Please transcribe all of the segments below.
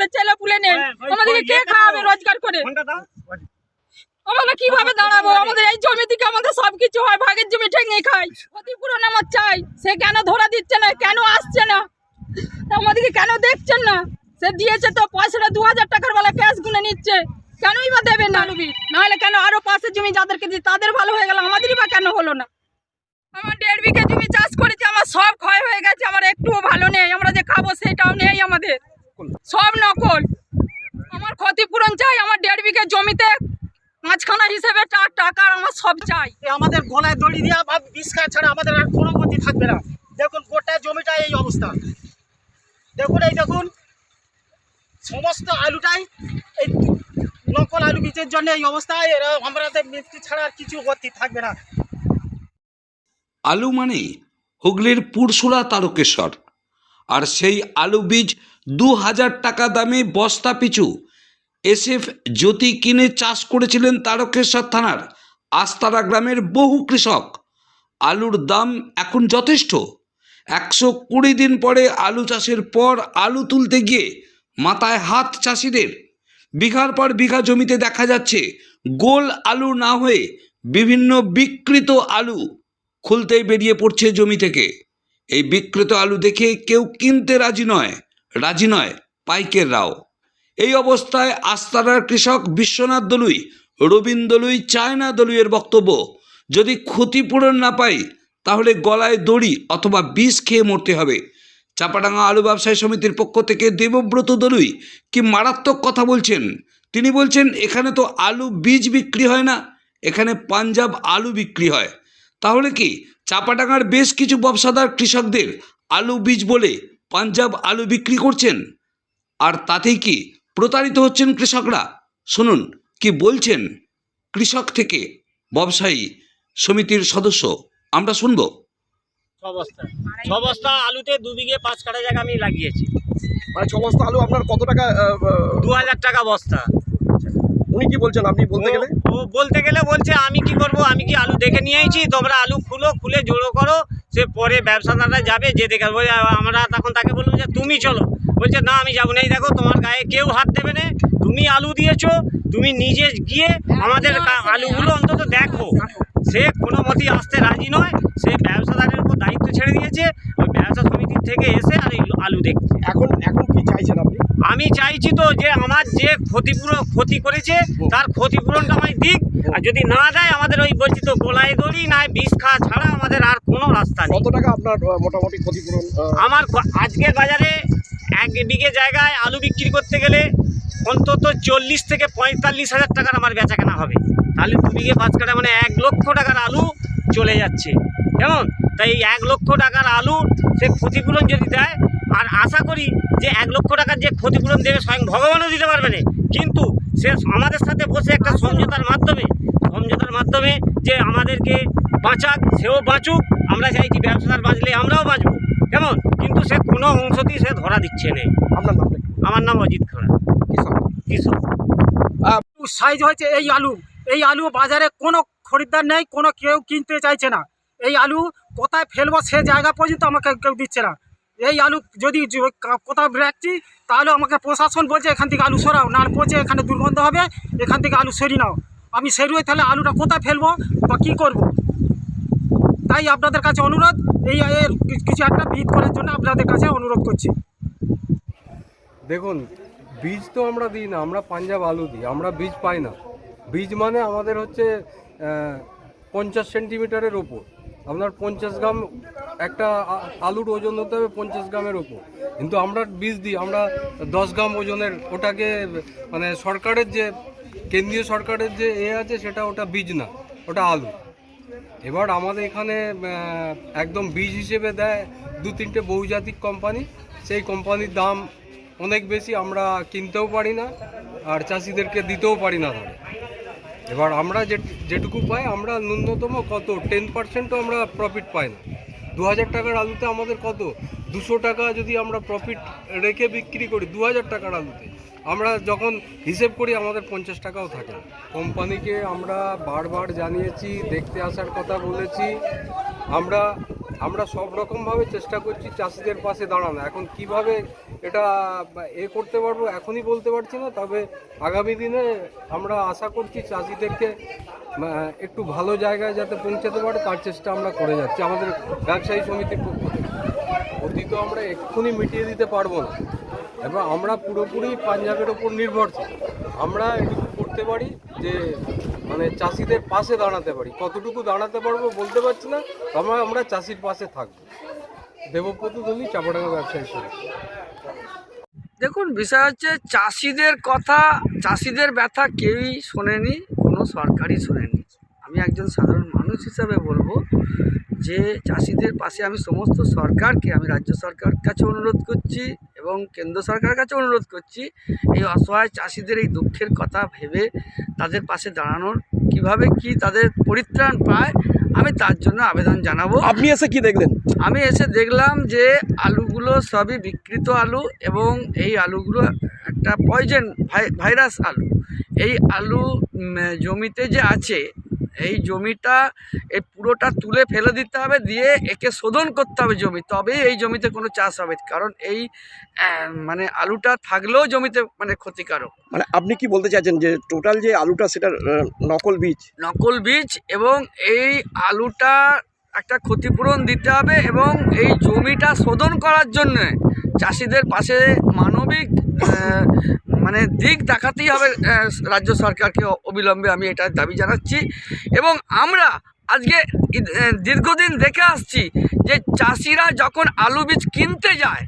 আমাদের ছেলে পুলে নেই। আমাদেরকে কে খাওয়াবে রোজগার করে? আমরা কীভাবে দাঁড়াবো? আমাদের এই জমি থেকে আমাদের সবকিছু হয় ভাগের জমি ঠেঙে খাই। ক্ষতিপূরণ আমার চাই। সে কেন ধরা দিচ্ছে না? কেন আসছে না? আমাদেরকে কেন দেখছেন না? সে দিয়েছে তো পয়সাটা দু হাজার টাকার বেলা ক্যাশ গুনে নিচ্ছে। কেনই বা দেবে না নাহলে কেন আরও পাশের জমি যাদেরকে দিই তাদের ভালো হয়ে গেল? আমাদেরই বা কেন হলো না? আমার দেড় বিঘে জমি চাষ করেছি আমার সব ক্ষয় হয়ে গেছে আমার একটুও ভালো নেই। আমরা যে খাব সেটাও নেই আমাদের। সব নকল। আমার ক্ষতিপূরণ চাই আমার দেড় বিঘে জমিতে মাঝখানা হিসেবে টাকা আমার সব চাই। আমাদের গলায় দড়ি দিয়া বা বিষ খাওয়া ছাড়া আমাদের আর কোনো গতি থাকবে না। দেখুন গোটা জমিটা এই অবস্থা। দেখুন এই দেখুন সমস্ত আলুটাই এই নকল আলু বীজের জন্য এই অবস্থায় এরা আমাদের মৃত্যু ছাড়া আর কিছু গতি থাকবে না। আলু মানে হুগলির পুরসুরা তারকেশ্বর। আর সেই আলু বীজ দু হাজার টাকা দামে বস্তা পিছু। এসএফ জ্যোতি কিনে চাষ করেছিলেন তারকেশ্বর থানার আস্তারা গ্রামের বহু কৃষক। আলুর দাম এখন যথেষ্ট। একশো কুড়ি দিন পরে আলু চাষের পর আলু তুলতে গিয়ে মাথায় হাত চাষিদের। বিঘার পর বিঘা জমিতে দেখা যাচ্ছে, গোল আলু না হয়ে বিভিন্ন বিকৃত আলু খুলতেই বেরিয়ে পড়ছে জমি থেকে। এই বিকৃত আলু দেখে কেউ কিনতে রাজি নয় রাজি নয় পাইকেররাও এই অবস্থায় আস্তারার কৃষক বিশ্বনাথ দলুই রবীন দলুই, চায়না দলুইয়ের বক্তব্য, যদি ক্ষতিপূরণ না পাই, তাহলে গলায় দড়ি অথবা বিষ খেয়ে মরতে হবে। চাপাডাঙ্গা আলু ব্যবসায়ী সমিতির পক্ষ থেকে দেবব্রত দলুই কি মারাত্মক কথা বলছেন? তিনি বলছেন, এখানে তো আলু বীজ বিক্রি হয় না, এখানে পাঞ্জাব আলু বিক্রি হয়। তাহলে কি চাপাডাঙ্গার বেশ কিছু ব্যবসাদার কৃষকদের আলু বীজ বলে পাঞ্জাব আলু বিক্রি করছেন? আর তাতেই কি প্রতারিত হচ্ছেন কৃষকরা? শুনুন কি বলছেন কৃষক থেকে ব্যবসায়ী সমিতির সদস্য? আমরা শুনব। ছ বস্তা ছ বস্তা আলুতে দু বিঘে পাঁচ কাটা জায়গা আমি লাগিয়েছি। মানে ছ বস্তা আলু আপনার কত টাকা দু হাজার টাকা বস্তা। উনি কি বলছেন? আপনি বলতে গেলে? ও- বলতে গেলে বলছে আমি কি করব? আমি কি আলু দেখে নিয়ে আইছি তোমরা আলু খুলো খুলে জোড়ো করো সে পরে ব্যবসাদাররা যাবে যে দেখে আমরা তখন তাকে বললাম যে তুমি চলো। বলছে না আমি যাব না। এই দেখো তোমার গায়ে কেউ হাত দেবে না। তুমি আলু দিয়েছ তুমি নিজে গিয়ে আমাদের আলুগুলো অন্তত দেখো। সে কোনো মতেই আসতে রাজি নয় সে ব্যবসাদারের দায়িত্ব ছেড়ে দিয়েছে ওই ব্যবসা সমিতির থেকে এসে আর এই আলু দেখছে। এখন এখন কি চাইছেন আপনি? আমি চাইছি তো যে আমার যে ক্ষতিপূরণ ক্ষতি করেছে তার ক্ষতিপূরণটা আমায় দিক আর যদি না দেয় আমাদের ওই বলছি তো গোলায় দড়ি না বিষ খাওয়া ছাড়া আমাদের আর কোনো রাস্তা নেই। কত টাকা আপনার মোটামুটি ক্ষতিপূরণ আমার আজকের বাজারে এক বিঘে জায়গায় আলু বিক্রি করতে গেলে অন্তত চল্লিশ থেকে পঁয়তাল্লিশ হাজার টাকার আমার বেচা কেনা হবে। তাহলে দু বিঘে পাঁচ কাটা মানে এক লক্ষ টাকার আলু চলে যাচ্ছে। কেমন? তাই এক লক্ষ টাকার আলু সে ক্ষতিপূরণ যদি দেয় আর আশা করি যে এক লক্ষ টাকার যে ক্ষতিপূরণ দেবে স্বয়ং ভগবানও দিতে পারবে না। কিন্তু সে আমাদের সাথে বসে একটা সমঝোতার মাধ্যমে সমঝোতার মাধ্যমে যে আমাদেরকে বাঁচাক সেও বাঁচুক আমরা চাইছি ব্যবসাদার বাঁচলে আমরাও বাঁচবো। কেমন? কিন্তু সে কোনো অংশতেই সে ধরা দিচ্ছে না। আপনার নামটা কি? আমার নাম অজিত খাড়া। কিষান। কৃষক সাইজ হয়েছে এই আলু। এই আলু বাজারে কোনো খরিদ্দার নেই কোনো কেউ কিনতে চাইছে না। এই আলু কোথায় ফেলব সে জায়গা পর্যন্ত আমাকে কেউ দিচ্ছে না। এই আলু যদি কোথাও রাখছি, তাহলে আমাকে প্রশাসন বলছে, এখান থেকে আলু সরাও, না বলছে এখানে দুর্গন্ধ হবে, এখান থেকে আলু সরিয়ে নাও। আমি সেরুয়ে তাহলে আলুটা কোথায় ফেলব বা কী করব? তাই আপনাদের কাছে অনুরোধ, এই কিছু একটা বীজ করার জন্য আপনাদের কাছে অনুরোধ করছি। দেখুন, বীজ তো আমরা দিই না, আমরা পাঞ্জাব আলু দিই, আমরা বীজ পাই না। বীজ মানে আমাদের হচ্ছে পঞ্চাশ সেন্টিমিটারের ওপর আপনার পঞ্চাশ গ্রাম একটা আলুর ওজন হতে হবে পঞ্চাশ গ্রামের ওপর। কিন্তু আমরা বীজ দিই, আমরা দশ গ্রাম ওজনের, ওটাকে মানে সরকারের যে, কেন্দ্রীয় সরকারের যে এ আছে সেটা ওটা বীজ না, ওটা আলু। এবার আমাদের এখানে একদম বীজ হিসেবে দেয় দু তিনটে বহুজাতিক কোম্পানি। সেই কোম্পানির দাম অনেক বেশি, আমরা কিনতেও পারি না, আর চাষিদেরকে দিতেও পারি না ধরে এবার আমরা যেটুকু পাই, আমরা ন্যূনতম কত? টেন পার্সেন্টও আমরা প্রফিট পাই না। দু হাজার টাকার আলুতে আমাদের কত? দুশো টাকা যদি আমরা প্রফিট রেখে বিক্রি করি দু হাজার টাকার আলুতে। আমরা যখন হিসেব করি, আমাদের পঞ্চাশ টাকাও থাকে কোম্পানিকে আমরা বারবার জানিয়েছি, দেখতে আসার কথা বলেছি। আমরা আমরা সব রকমভাবে চেষ্টা করছি চাষিদের পাশে দাঁড়ানো। এখন কীভাবে এটা এ করতে পারব এখনই বলতে পারছি না, তবে আগামী দিনে আমরা আশা করছি চাষিদেরকে একটু ভালো জায়গায় যাতে পৌঁছাতে পারে, তার চেষ্টা আমরা করে যাচ্ছি আমাদের ব্যবসায়ী সমিতির পক্ষ থেকে। অতি তো আমরা এক্ষুনি মিটিয়ে দিতে পারব না এবার আমরা পুরোপুরি পাঞ্জাবের ওপর নির্ভরশীল। আমরা এটুকু করতে পারি যে মানে চাষিদের পাশে দাঁড়াতে পারি। কতটুকু দাঁড়াতে পারব বলতে পারছি না। তবে আমরা চাষির পাশে থাকব। দেবব্রত দলি চাপাডাঙ্গা ব্যবসায়ী সমিতি। দেখুন, বিষয় হচ্ছে চাষিদের কথা, চাষিদের ব্যথা কেউই শোনেনি, কোনো সরকারই শোনেনি। আমি একজন সাধারণ মানুষ হিসাবে বলব যে, চাষিদের পাশে আমি সমস্ত সরকারকে, আমি রাজ্য সরকার কাছে অনুরোধ করছি এবং কেন্দ্র সরকারের কাছে অনুরোধ করছি এই অসহায় চাষিদের এই দুঃখের কথা ভেবে তাদের পাশে দাঁড়ানোর কীভাবে কি তাদের পরিত্রাণ পায় আমি তার জন্য আবেদন জানাব। আপনি এসে কি দেখলেন? আমি এসে দেখলাম যে আলুগুলো সবই বিকৃত আলু এবং এই আলুগুলো একটা পয়জেন ভাইরাস আলু। এই আলু জমিতে যে আছে এই জমিটা এই পুরোটা তুলে ফেলে দিতে হবে দিয়ে একে শোধন করতে হবে জমি। তবেই এই জমিতে কোনো চাষ হবে কারণ এই মানে আলুটা থাকলেও জমিতে মানে ক্ষতিকারক। মানে আপনি কি বলতে চাইছেন যে টোটাল যে আলুটা সেটা নকল বীজ? নকল বীজ এবং এই আলুটা একটা ক্ষতিপূরণ দিতে হবে এবং এই জমিটা শোধন করার জন্য চাষিদের পাশে মানবিক মানে দিক দেখাতেই হবে রাজ্য সরকারকে অবিলম্বে আমি এটার দাবি জানাচ্ছি। এবং আমরা আজকে দীর্ঘদিন দেখে আসছি যে চাষিরা যখন আলু বীজ কিনতে যায়,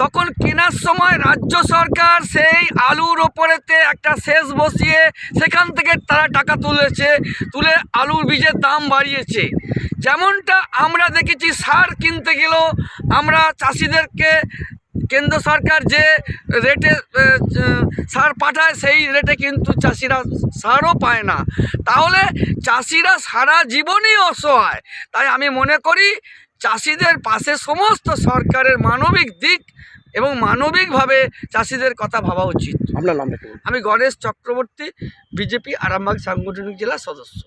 তখন কেনার সময় রাজ্য সরকার সেই আলুর ওপরেতে একটা শেষ বসিয়ে সেখান থেকে তারা টাকা তুলেছে, তুলে আলুর বীজের দাম বাড়িয়েছে। যেমনটা আমরা দেখেছি, সার কিনতে গেলেও আমরা চাষিদেরকে কেন্দ্র সরকার যে রেটে সার পাঠায় সেই রেটে কিন্তু চাষিরা সারও পায় না। তাহলে চাষিরা সারা জীবনই অসহায়। তাই আমি মনে করি চাষিদের পাশে সমস্ত সরকারের মানবিক দিক এবং মানবিকভাবে চাষিদের কথা ভাবা উচিত। আপনার আমি গণেশ চক্রবর্তী বিজেপি আরামবাগ সাংগঠনিক জেলা সদস্য।